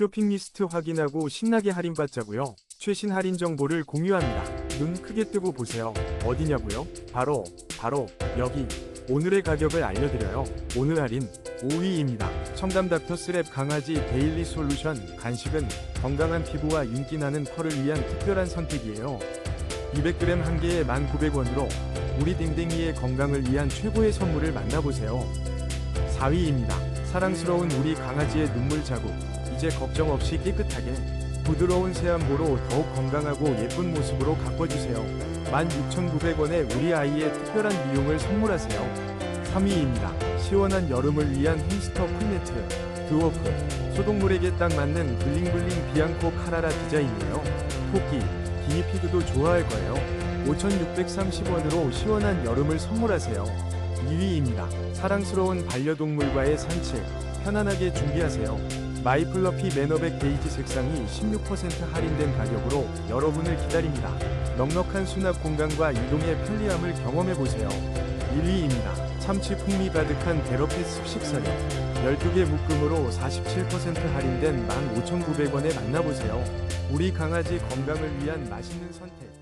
쇼핑 리스트 확인하고 신나게 할인받자고요. 최신 할인 정보를 공유합니다. 눈 크게 뜨고 보세요. 어디냐고요? 바로 바로 여기. 오늘의 가격을 알려드려요. 오늘 할인 5위입니다. 첨담 닥터 스랩 강아지 데일리 솔루션 간식은 건강한 피부와 윤기 나는 털을 위한 특별한 선택이에요. 200g 한 개에 1,900원으로 우리 댕댕이의 건강을 위한 최고의 선물을 만나보세요. 4위입니다. 사랑스러운 우리 강아지의 눈물 자국. 이제 걱정 없이 깨끗하게 부드러운 새안보로 더욱 건강하고 예쁜 모습으로 가꿔주세요. 16,900원에 우리 아이의 특별한 미용을 선물하세요. 3위입니다. 시원한 여름을 위한 햄스터 풀매트 드워프 소독물에게 딱 맞는 블링블링 비앙코 카라라 디자인이에요. 토끼, 기니피그도 좋아할 거예요. 5,630원으로 시원한 여름을 선물하세요. 2위입니다. 사랑스러운 반려동물과의 산책 편안하게 준비하세요. 마이플러피 매너백 베이지 색상이 16% 할인된 가격으로 여러분을 기다립니다. 넉넉한 수납 공간과 이동의 편리함을 경험해보세요. 1위입니다. 참치 풍미 가득한 데러페 습식 사료 12개 묶음으로 47% 할인된 15,900원에 만나보세요. 우리 강아지 건강을 위한 맛있는 선택